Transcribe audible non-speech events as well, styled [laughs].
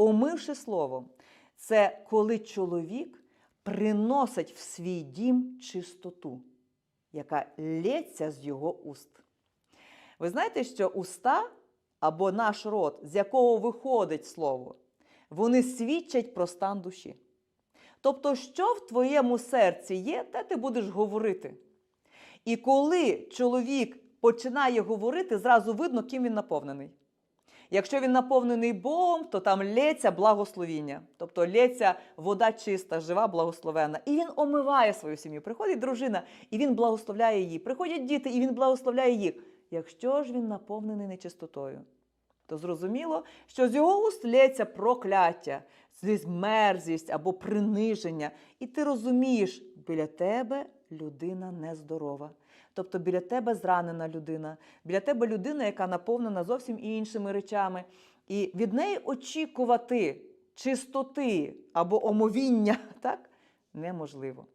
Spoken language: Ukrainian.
Омивши слово, це коли чоловік приносить в свій дім чистоту, яка лється з його уст. Ви знаєте, що уста або наш рот, з якого виходить слово, вони свідчать про стан душі. Тобто, що в твоєму серці є, те ти будеш говорити. І коли чоловік починає говорити, зразу видно, ким він наповнений. Якщо він наповнений Богом, то там лється благословіння, тобто лється вода чиста, жива, благословенна. І він омиває свою сім'ю. Приходить дружина, і він благословляє її. Приходять діти, і він благословляє їх. Якщо ж він наповнений нечистотою, то зрозуміло, що з його уст лється прокляття, злість, мерзість або приниження. І ти розумієш, біля тебе людина нездорова. Тобто біля тебе зранена людина, біля тебе людина, яка наповнена зовсім іншими речами. І від неї очікувати чистоти або омовіння [laughs] так, неможливо.